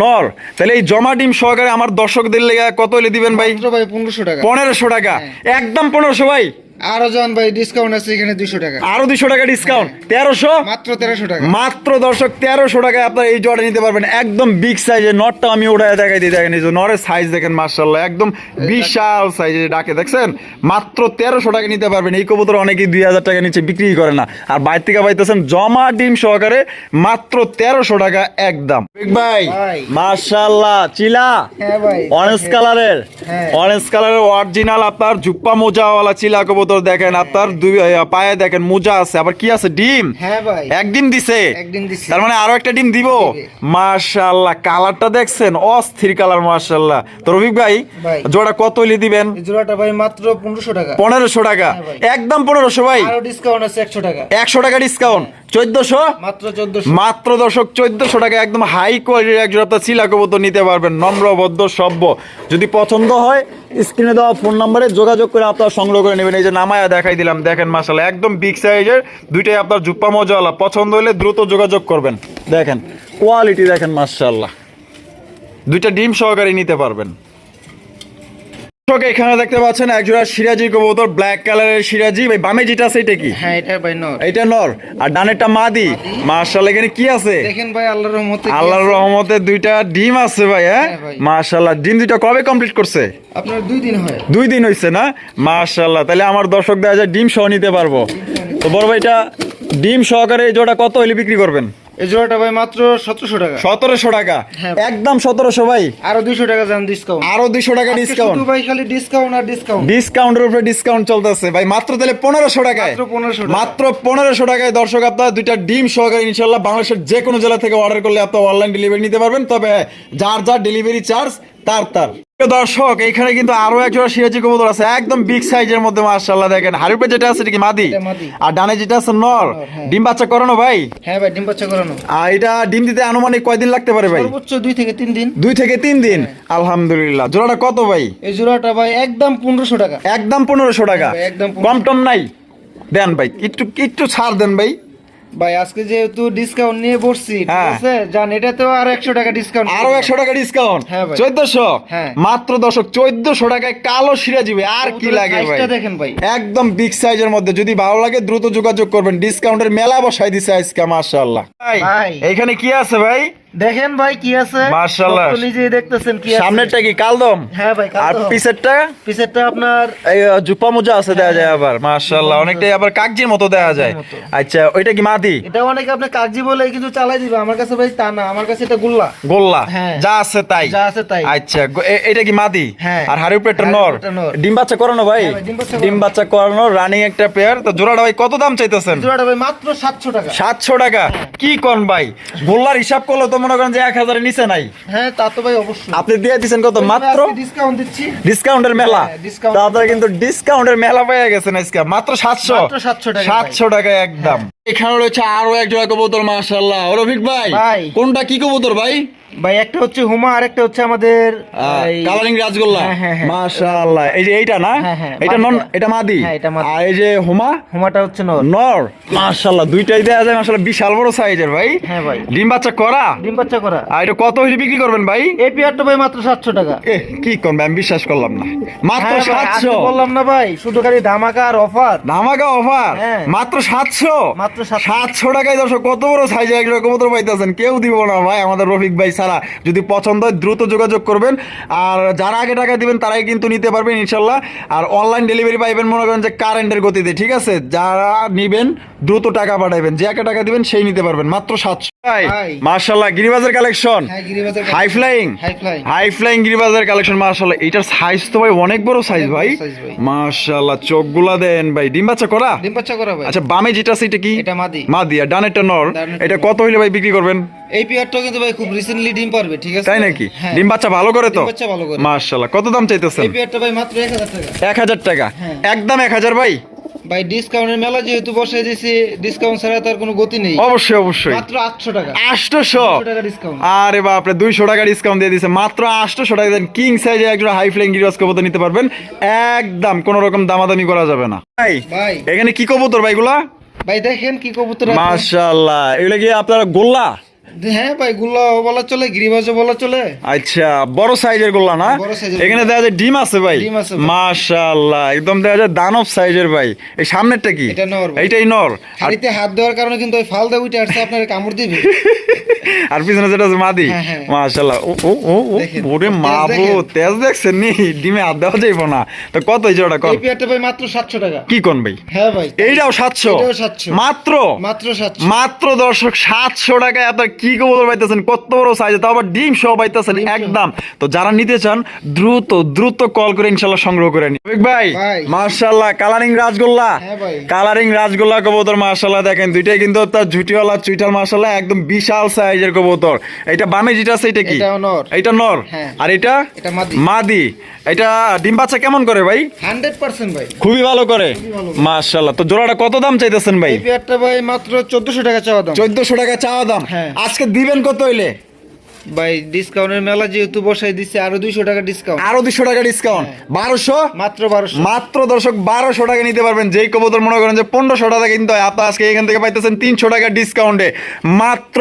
নর। তাহলে এই জমা ডিম সহকারে আমার দর্শকদের লেগে কত হলে দিবেন ভাই পনেরোশো টাকা। পনেরোশো টাকা। হ্যাঁ। একদম পনেরোশো ভাই আরও যান ভাই ডিসকাউন্ট আছে এখানে দুইশো টাকা। আরও দুশো টাকা ডিসকাউন্ট তেরোশো? মাত্র তেরোশো টাকা। মাত্র দর্শক তেরোশো টাকায় আপনার এই জোড়া নিতে পারবেন। একদম বিগ সাইজের নটটা আমি ওটাই দেখাই দিই দেখেন এই যে নরের সাইজ দেখেন মার্শাল্লাহ একদম বিশাল সাইজে ডাকে দেখছেন? মাত্র তেরোশো টাকা নিতে পারবেন। এই কবুতর অনেকেই দুই হাজার টাকা নিচে বিক্রি করে না। আর বাইর থেকে পাইতেছেন জমা ডিম সহকারে মাত্র তেরোশো টাকা একদম। বিগ ভাই। মার্শাল্লাহ চিলা? হ্যাঁ ভাই। অরেঞ্জ কালারের হ্যাঁ। অরেঞ্জ কালারের অরিজিনাল আপনার জুপ্পা মোজাওয়ালা চিলা কবুতর। দেখেন আপনার দুই পায়ে দেখেন মোজা আছে। আবার কি আছে? ডিম? হ্যাঁ ভাই। এক ডিম দিছে। তার মানে আরও একটা ডিম দিব। মাশাআল্লাহ কালারটা দেখছেন? অস্থির কালার মাশাআল্লাহ। তো রফিক ভাই। জোড়া কত ইলি দিবেন? জোড়াটা ভাই মাত্র পনেরোশো টাকা। পনেরোশো টাকা। হ্যাঁ একদম পনেরোশো ভাই। আরও ডিসকাউন্ট আছে একশো টাকা। একশো টাকা ডিসকাউন্ট চোদ্দশো? মাত্র চোদ্দশো। মাত্র দর্শক চোদ্দশো টাকা একদম হাই কোয়ালিটির এক জোড়া আপনার চিলা কবুতর নিতে পারবেন। নম্র ভদ্র সভ্য। যদি পছন্দ হয় স্ক্রিনে দেওয়া ফোন নম্বরে যোগাযোগ করে আপনারা সংগ্রহ করে নেবেন। এই যে নামায়া দেখাই দিলাম দেখেন মাসালা একদম বিগ সাইজের দুইটাই আপনার জুপ্পা মজাওয়ালা পছন্দ হলে দ্রুত যোগাযোগ করবেন। দেখেন কোয়ালিটি দেখেন মাশাল্লাহ দুইটা ডিম সহকারে নিতে পারবেন। এখানে দেখতে পাচ্ছেন একজোড়া সিরাজি কবুতর ব্ল্যাক কালারের সিরাজি। ভাই বামে যেটা আছে এটা কি? হ্যাঁ এটা ভাই নর। এইটা নর। আর ডানেরটা মাদি। মাশাআল্লাহ এখানে কি আছে? দেখেন ভাই আল্লাহর রহমতে আল্লাহর রহমতে দুইটা ডিম আছে ভাই হ্যাঁ? হ্যাঁ মাশাআল্লাহ ডিম দুইটা কবে কমপ্লিট করছে? আপনার দুই দিন হয়। দুই দিন হইছে না? মাশাআল্লাহ তাহলে আমার দর্শক দেখা যায় ডিম সহ নিতে পারব। তো বড় ভাই এটা ডিম সহকারে এই জোড়া কত হইলে বিক্রি করবেন? এই জোড়াটা ভাই মাত্র সতেরোশো টাকা। সতেরোশো টাকা। হ্যাঁ। একদম সতেরোশো ভাই। আরও দুইশো টাকা যান ডিসকাউন্ট আরও দুইশো টাকা ডিসকাউন্ট ভাই খালি ডিসকাউন্ট আর ডিসকাউন্ট ডিসকাউন্টের উপরে ডিসকাউন্ট চলতেছে। ভাই মাত্র তাহলে পনেরোশো টাকায়। মাত্র 1500 টাকা। মাত্র পনেরোশো টাকায় দর্শক আপনার দুইটা ডিম সহকারে ইনশাল্লাহ বাংলাদেশের যে কোনো জেলা থেকে অর্ডার করলে আপনার অনলাইন ডেলিভারি নিতে পারবেন। তবে যার যার ডেলিভারি চার্জ তার তার। দর্শক এখানে কিন্তু আরও এক জোড়া সিরাজি কবুতর আছে একদম বিগ সাইজের মধ্যে মাশাআল্লাহ দেখেন। হারিপে যেটা আছে এটা কি মাদি? আর ডানে যেটা আছে নর। হ্যাঁ। ডিম বাচ্চা করানো ভাই? হ্যাঁ ভাই ডিম বাচ্চা করানো। আর এটা ডিম দিতে আনুমানিক কয়দিন লাগতে পারে ভাই? সর্বোচ্চ দুই থেকে তিন দিন। দুই থেকে তিন দিন? আলহামদুলিল্লাহ। জোড়াটা কত ভাই? এই জোড়াটা ভাই একদম পনেরোশো টাকা। একদম পনেরোশো টাকা। ভাই, একদম কম টম নাই? দেন ভাই একটু একটু ছাড় দেন ভাই। ভাই আজকে যেহেতু ডিসকাউন্ট নিয়ে বসছি ঠিক হ্যাঁ। আছে? জান এটাতেও আর একশো টাকা ডিসকাউন্ট আরও একশো টাকা ডিসকাউন্ট হ্যাঁ ভাই। চোদ্দশো? হ্যাঁ। মাত্র দশক চোদ্দশো টাকায় কালো সিরাজিবে আর কি লাগে ভাই? দেখেন ভাই। একদম বিগ সাইজের মধ্যে। যদি ভালো লাগে দ্রুত যোগাযোগ করবেন। ডিসকাউন্টের মেলা বসাই দিছে আজকে মাশাআল্লাহ। ভাই। এখানে কি আছে ভাই? দেখেন ভাই কি আছে। মাশাআল্লাহ। নিজেই দেখতেছেন কি আছে। সামনেরটা কি কালদম? হ্যাঁ ভাই কালদম। আর পিছেরটা পিছেরটা আপনার এই জুপা মোজা আছে দেয়া যায় আবার। মাশাআল্লাহ অনেকটাই আবার কাগজির মতো দেয়া যায়। আচ্ছা ওইটা কি মাদি? এটা অনেকে আপনি কাগজি বলে কিন্তু চালাই দিবে। আমার কাছে ভাই তা না আমার কাছে এটা গুল্লা। গোল্লা? হ্যাঁ। যা আছে তাই। যা আছে তাই। আচ্ছা এটা কি মাদি? হ্যাঁ। আর হাড়ি হাড়ি নর? ডিম বাচ্চা করানো ভাই? হ্যাঁ ডিম বাচ্চা করানো। রানিং একটা পেয়ার তো জোড়াটা ভাই কত দাম চাইতেছেন? জোড়াটা ভাই মাত্র সাতশো টাকা। সাতশো টাকা। কি কোন ভাই? গোল্লার হিসাব করলে তো মনে করেন যে এক হাজারের নিচে নাই। হ্যাঁ তা তো ভাই অবশ্যই। আপনি দিয়ে দিচ্ছেন কত? মাত্র? ডিসকাউন্ট দিচ্ছি। ডিসকাউন্টের মেলা। হ্যাঁ, আপনারা কিন্তু ডিসকাউন্টের মেলা পেয়ে গেছেন আজকে। মাত্র সাতশো। সাতশো টাকা সাতশো টাকা একদম। এখানে রয়েছে আরও এক জোড়া কবুতর রফিক ভাই ভাই। কোনটা কি কবুতর ভাই? ভাই একটা হচ্ছে হুমা আর একটা হচ্ছে আমাদের কালারিং রাজগোল্লা। হ্যাঁ, হ্যাঁ, হ্যাঁ। মাশাআল্লাহ। এই যে এইটা না? এটা নন এটা মাদি। আর এই যে হুমা? হুমাটা হচ্ছে নর। নর। মাশাআল্লাহ দুইটাই দেয়া যায় মাশাআল্লাহ বিশাল বড় সাইজের ভাই। হ্যাঁ ভাই। ডিম বাচ্চা করা? ডিম বাচ্চা করা। আর এটা কত হইলে বিক্রি করবেন ভাই? এই পেয়ারটা ভাই মাত্র সাতশো টাকা। এ কি করবেন আমি বিশ্বাস করলাম না। মাত্র হ্যাঁ ভাই, আজকে সাতশো। বললাম না ভাই শুধু খালি ধামাকা আর অফার। ধামাকা অফার। মাত্র সাতশো? মাত্র 700 সাতশো টাকায় দর্শক, কত বড় সাইজে এক কবুতর পাইতেছেন? কেউ দিব না ভাই, আমাদের রফিক ভাই ছাড়া। যদি পছন্দ হয় দ্রুত যোগাযোগ করবেন। আর যারা আগে টাকা দিবেন, তারাই কিন্তু নিতে পারবেন ইনশাল্লাহ। আর অনলাইন ডেলিভারি পাইবেন, মনে করেন যে কারেন্টের গতিতে, ঠিক আছে? যারা নিবেন, দ্রুত টাকা পাঠাবেন যে একা টাকা দিবেন, সেই নিতে পারবেন, মাত্র সাতশো। ভাই। মার্শাল্লাহ collection. High flying high flying গিরিবাজার collection মার্শাল্লাহ এটার সাইজ তো ভাই অনেক বড় সাইজ ভাই। size চোখগুলা দেন ভাই। ডিম বাচ্চা করা? ডিম বাচ্চা করা ভাই। আচ্ছা বামে যেটা আছে এটা কি? এটা মাদি। মাদি আর ডানেরটা নর। এটা কত হইলে ভাই বিক্রি করবেন? এই পেয়ারটাও কিন্তু ভাই খুব রিসেন্টলি ডিম পারবে ঠিক আছে? তাই নাকি? হ্যাঁ। ডিম বাচ্চা ভালো করে তো? ডিম বাচ্চা ভালো করে। মার্শাল্লাহ কত দাম চাইতেছেন? এই পেয়ারটা ভাই মাত্র এক হাজার টাকা। এক হাজার টাকা। একদম এক হাজার ভাই? ভাই ডিসকাউন্টের মেলা যেহেতু বসে দিয়েছি ডিসকাউন্ট ছাড়া তার কোনো গতি নেই। অবশ্যই অবশ্যই। মাত্র আটশো টাকা। 800 টাকা ডিসকাউন্ট আরে বাপরে দুইশো টাকা ডিসকাউন্ট দিয়ে দিছে মাত্র আটশোশো টাকা দেন। কিং সাইজে একজন হাই ফ্লাইং গিরিবাজ কবুতর নিতে পারবেন। একদম কোনো রকম দামাদামি করা যাবে না। ভাই ভাই। এখানে কি কবুতর ভাইগুলা ভাই দেখেন কি কবুতর আছে। মাশাআল্লাহ। এগুলো কি আপনার গোল্লা? হ্যাঁ ভাই গুল্লা বলা চলে গিরিবাজও বলা চলে। আচ্ছা বড় সাইজের গোল্লা না? এখানে দেখা যায় ডিম আছে ভাই। মাশাআল্লাহ একদম দেখা যায় দানব সাইজের ভাই। এই সামনেরটা কি? এটা নর এইটাই নর। হাড়িতে হাত দেওয়ার কারণে কিন্তু ওই ফালদা উঠে আসছে আপনার কামড় দিবে। আর পিছনে যেটা আছে মাদি। হ্যাঁ, হ্যাঁ। মাশাআল্লাহ। ও ও ও ওরে মাবো তেজ দেখছেন নি? ডিমে হাত দেওয়া যাইব না। তো কত এই জোড়া কত? এই পেয়ারটা ভাই মাত্র সাতশো টাকা। কি কোন ভাই? হ্যাঁ ভাই। এইটাও সাতশো? এটাও 700 মাত্র? মাত্র সাতশো। মাত্র দর্শক সাতশো টাকায় আপনার কি কবুতর পাইতেছেন? কত বড় সাইজ তাও আবার ডিম সহ পাইতেছেন একদম। তো যারা নিতে চান দ্রুত দ্রুত কল করে ইনশাল্লাহ সংগ্রহ করে নিন। ভাই। মার্শাল্লাহ কালারিং রাজগোল্লা। হ্যাঁ কালারিং রাজগোল্লা কবুতর মার্শাল্লাহ দেখেন দুইটাই কিন্তু তার ঝুটিওয়ালা চুইটাল মার্শাল্লাহ একদম বিশাল সাইজের কবুতর। এটা বামে যেটা আছে এটা কি। এটা নর। হ্যাঁ। আর এটা? মাদি। এটা ডিম বাচ্চা কেমন করে ভাই? হান্ড্রেড পার্সেন্ট ভাই। খুবই ভালো করে। মার্শাল্লাহ তো জোড়াটা কত দাম চাইতেছেন ভাই? এই পেয়ারটা ভাই মাত্র চোদ্দশো টাকা চাওয়া দাম। চোদ্দশো টাকা চাওয়া দাম। হ্যাঁ। আজকে দিবেন কত হইলে? ভাই ডিসকাউন্টের মেলা যেহেতু বসাই দিচ্ছে আরও দুইশো টাকা ডিসকাউন্ট আরও দুইশো টাকা ডিসকাউন্ট বারোশো? মাত্র বারোশো। মাত্র দর্শক বারোশো টাকা নিতে পারবেন। যেই কবুতর মনে করেন যে পনেরোশো টাকা কিন্তু হয় আপনার আজকে এখান থেকে পাইতেছেন তিনশো টাকা ডিসকাউন্টে মাত্র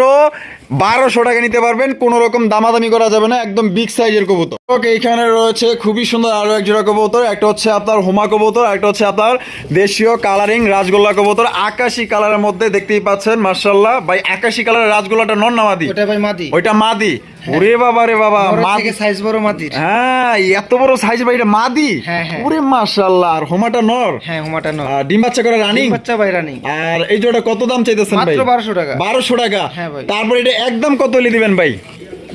বারোশো টাকা নিতে পারবেন কোনো রকম দামাদামি করা যাবে না একদম বিগ সাইজের কবুতর। ওকে এখানে রয়েছে খুবই সুন্দর আরও এক জোড়া কবুতর একটা হচ্ছে আপনার হোমা কবুতর একটা হচ্ছে আপনার দেশীয় কালারিং রাজগোল্লা কবুতর আকাশি কালারের মধ্যে দেখতেই পাচ্ছেন মার্শাল্লাহ ভাই আকাশি কালারের রাজগোল্লাটা নন না মাদি? ওটা ভাই মাদি। ওইটা মাদি। ওরে বাবা রে বাবা মাদি। সাইজ বড় মাদি হ্যাঁ এত বড় সাইজ ভাই এটা মাদি? হ্যাঁ, হ্যাঁ। ওরে মাশাআল্লাহ আর হোমাটা নর। হ্যাঁ হোমাটা নর। আর ডিম বাচ্চা করে রানিং বাচ্চা ভাই রানিং আর এই জোড়া কত দাম চাইতেছেন ভাই? মাত্র বারোশো টাকা। বারোশো টাকা। হ্যাঁ ভাই। তারপর এটা একদম কত লি দিবেন ভাই?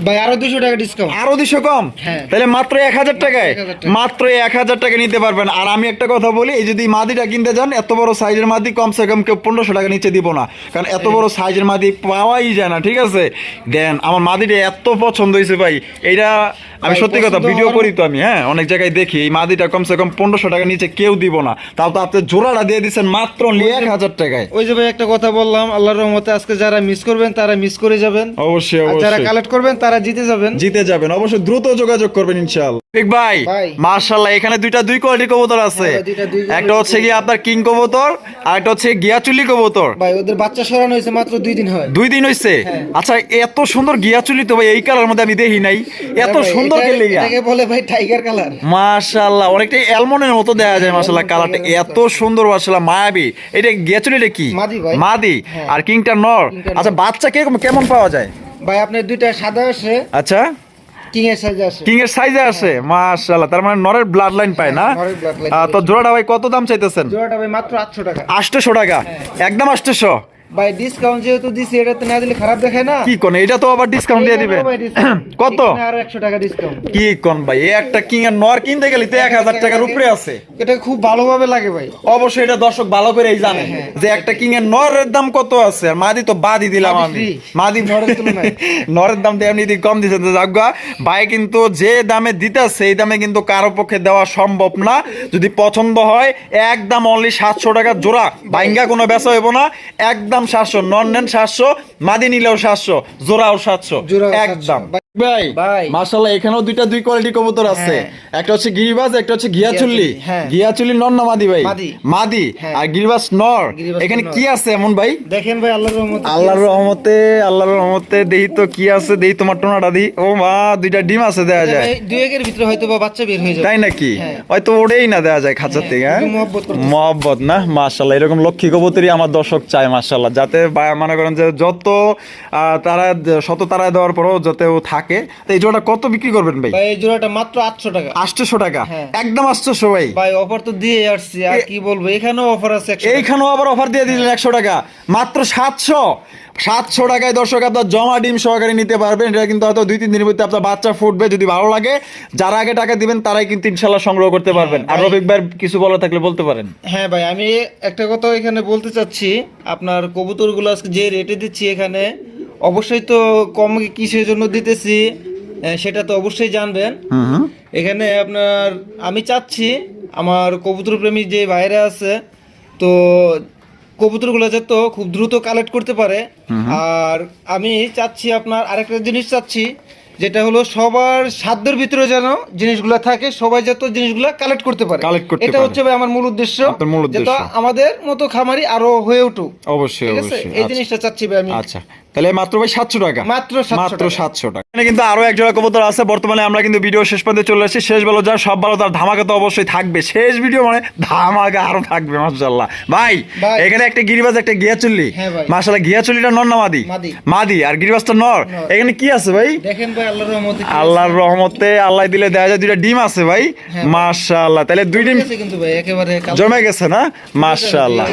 ভাই আরও দুশো টাকা ডিসকাউন্ট আরও কম? হ্যাঁ। তাহলে মাত্র এক হাজার টাকায়? মাত্র এক হাজার টাকা নিতে পারবেন। আর আমি একটা কথা বলি এই যদি মাদিটা কিনতে যান এত বড় সাইজের মাদি কমসে কম কেউ টাকা নিচে দিব না। কারণ এত বড় সাইজের মাদি পাওয়াই যায় না ঠিক আছে? দেন আমার মাদিটা এত পছন্দ হয়েছে ভাই। এইটা আমি সত্যি কথা ভিডিও করি তো আমি হ্যাঁ? অনেক জায়গায় দেখি এই মাদিটা কমসে কম পনেরোশো টাকা নিচে কেউ দিব না। তাও তো আপনি জোড়াটা দিয়ে দিচ্ছেন মাত্র এক হাজার টাকায়। ওই যে ভাই একটা কথা বললাম আল্লাহর রহমতে আজকে যারা মিস করবেন তারা মিস করে যাবেন। অবশ্যই আর যারা কালেক্ট করবেন তারা জিতে যাবেন। জিতে যাবেন। অবশ্যই দ্রুত যোগাযোগ করবেন ইনশাআল্লাহ। ঠিক ভাই। মার্শাল্লাহ এখানে দুইটা দুই কোয়ালিটি কবুতর আছে। হ্যাঁ, একটা হচ্ছে গিয়ে আপনার কিং কবুতর আর একটা হচ্ছে গিয়াচুলি কবুতর। ভাই ওদের বাচ্চা সরানো হয়েছে মাত্র দুই দিন হয়। দুই দিন হইছে? হ্যাঁ। আচ্ছা এত সুন্দর গিয়াচুলি তো ভাই এই কালার মধ্যে আমি দেখি নাই। এত সুন্দর গিয়া। এটাকে বলে ভাই টাইগার কালার মাশাআল্লাহ অনেকটা অ্যালমন্ডের মতো দেখা যায় মাশাআল্লাহ কালারটা এত সুন্দর মাশাআল্লাহ মায়াবী। এটা গিয়াচুলিটা কি? মাদি ভাই। মাদি। হ্যাঁ। আর কিংটা নর। কিংটা নর। আচ্ছা বাচ্চা কীরকম কেমন পাওয়া যায়? ভাই আপনার দুইটা সাদা আছে আচ্ছা। কিং এর সাইজে আছে? কিং এর সাইজে আসে মাশাআল্লাহ তার মানে নরের ব্লাড লাইন পায় না? হ্যাঁ, তো জোড়াটা ভাই কত দাম চাইতেছেন? জোড়াটা ভাই মাত্র আটশো টাকা। আটশোশো টাকা? হ্যাঁ। একদম আটশোশো? ভাই ডিসকাউন্ট যেহেতু দিছি এটাতে না দিলে খারাপ দেখায় না। কি কোন? এটা তো আবার ডিসকাউন্ট দিয়ে দিবে। discount। কত? আরও একশো টাকা ডিসকাউন্ট কি কোন ভাই? এই একটা কিং এর নর কিনতে গেলে তো এক হাজার টাকার উপরে আছে। এটা খুব ভালোভাবে লাগে ভাই। অবশ্যই এটা দর্শক ভালো করেই জানে হ্যাঁ, যে একটা কিং এর নরের দাম কত আছে। আর মাদি তো বাদি দিলাম আমি। মাদি নরের তুলনায়। নরের দাম তো এমনি কম দিছে তো ভাই কিন্তু যে দামে দিতেছে সেই দামে কিন্তু কারও পক্ষে দেওয়া সম্ভব না। যদি পছন্দ হয় একদম অনলি সাতশো টাকা জোড়া। বাইঙ্গা কোনো বেচা হইব না। একদম সাতশো নন নেন সাতশো মাদি নিলেও সাতশো জোড়াও সাতশো। জোড়াও 700 একদম। ভাই-। মাশাআল্লাহ এখানেও দুইটা দুই কোয়ালিটি কবুতর আছে। হ্যাঁ। একটা হচ্ছে গিরিবাজ একটা হচ্ছে গিয়াচুল্লি গিয়াচুল্লি, হ্যাঁ। নর না মাদি ভাই? মাদি। হ্যাঁ। আর গিরিবাজ নর। এখানে কি আছে এমন ভাই? দেখেন ভাই আল্লাহর রহমতে আল্লাহর রহমতে আল্লাহর রহমতে দেহি তো কি আছে দেহি তোমার টোনাটা দি। ও মা দুইটা ডিম আছে দেয়া যায়। দুই একের ভিতরে হয়তো বা বাচ্চা বের হয়ে যাবে। তাই নাকি? হ্যাঁ। হয়তো ওড়েই না দেওয়া যায় খাঁচার থেকে হ্যাঁ? মহব্বত না? মাশাল্লাহ এরকম লক্ষ্মী কবুতরই আমার দর্শক চায় মাশাল্লাহ যাতে মনে করেন যে যত আহ, তারা শত তারা দেওয়ার পরও যাতে ও থাকে তো এই জোড়াটা কত বিক্রি করবেন ভাই? ভাই এই জোড়াটা মাত্র আটশো টাকা। আটশোশো টাকা। হ্যাঁ। একদম আটশোশো ভাই। ভাই অফার তো দিয়ে আসছি আর কি বলব? এখানেও অফার আছে একশো টাকা। এইখানেও আবার অফার দিয়ে দিলেন একশো টাকা। মাত্র সাতশো। সাতশো টাকায় দর্শক আপনার জমা ডিম সহকারে নিতে পারবেন। এটা কিন্তু হয়তো দুই তিন দিনের মধ্যে আপনার বাচ্চা ফুটবে যদি ভালো লাগে। যারা আগে টাকা দিবেন তারাই কিন্তু ইনশাল্লাহ সংগ্রহ করতে পারবেন। আর রফিক ভাই কিছু বলা থাকলে বলতে পারেন। হ্যাঁ ভাই আমি একটা কথা এখানে বলতে চাচ্ছি। আপনার কবুতরগুলো আজকে যে রেটে দিচ্ছি এখানে অবশ্যই তো কম কিসের জন্য দিতেছি সেটা তো অবশ্যই জানবেন। এখানে আপনার আমি চাচ্ছি আমার কবুতর প্রেমী যে বাইরে আছে তো কবুতরগুলো যাতে খুব দ্রুত কালেক্ট করতে পারে। আর আমি চাচ্ছি আপনার আরেকটা জিনিস চাচ্ছি যেটা হলো সবার সাধ্যের ভিতরে যেন জিনিসগুলো থাকে সবাই যত জিনিসগুলো কালেক্ট করতে পারে। এটা হচ্ছে ভাই আমার মূল উদ্দেশ্য আমাদের মতো খামারি আরও হয়ে উঠুক। অবশ্যই। এই আচ্ছা। জিনিসটা চাচ্ছি ভাই আমি। আচ্ছা। তাহলে মাত্র ভাই সাতশো টাকা। মাত্র মাত্র সাতশো টাকা। এখানে কিন্তু আরও এক জোড়া কবুতর আছে বর্তমানে আমরা কিন্তু ভিডিও শেষ পর্যন্ত চলে আসছি। শেষ ভালো যার সব ভালো তার ধামাকা তো অবশ্যই থাকবে। শেষ ভিডিও মানে ধামাকা আরও থাকবে মাশাআল্লাহ। ভাই। এখানে একটা গিরিবাজ একটা গিয়া চুল্লি হ্যাঁ ভাই। গিয়া চুল্লিটা নর না মাদি? মাদি। আর গিরিবাজটা নর। এখানে কি আছে ভাই? দেখেন ভাই আল্লাহর রহমতে আল্লাহর রহমতে আল্লাহ দিলে দেয়া যায় দুইটা ডিম আছে ভাই। হ্যাঁ। মাশাআল্লাহ তাহলে দুই ডিম কিন্তু ভাই একেবারে জমে গেছে না? মাশাআল্লাহ।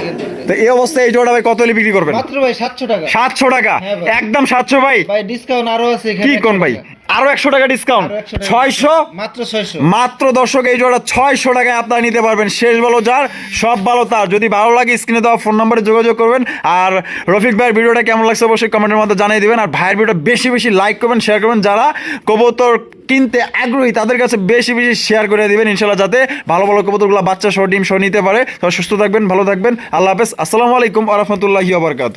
তো এই অবস্থায় এই জোড়া ভাই কত হলে বিক্রি করবেন? মাত্র ভাই সাতশো টাকা। সাতশো টাকা? হ্যাঁ। একদম সাতশো ভাই। ভাই ডিসকাউন্ট আরও আছে এখানে কি কোন ভাই? আরও একশো টাকা ডিসকাউন্ট আরও 100 টাকা ছয়শো? মাত্র ছয়শো। মাত্র দর্শক এই জোড়া ছয়শো টাকায় আপনারা নিতে পারবেন। শেষ ভালো যার সব ভালো তার। যদি ভালো লাগে স্ক্রিনে দেওয়া ফোন নম্বরে যোগাযোগ করবেন। আর রফিক ভাইয়ের ভিডিওটা কেমন লাগছে অবশ্যই কমেন্টের মধ্যে জানিয়ে দিবেন। আর ভাইয়ের ভিডিও বেশি বেশি লাইক করবেন শেয়ার করবেন। যারা কবুতর কিনতে আগ্রহী তাদের কাছে বেশি বেশি শেয়ার করে দিবেন ইনশাল্লাহ যাতে ভালো ভালো কবুতরগুলো বাচ্চা সহ ডিম সহ নিতে পারে। তো সুস্থ থাকবেন ভালো থাকবেন। আল্লাহ হাফেজ। আসসালামু আলাইকুম আ রহমতুল্লাহি আবরকাত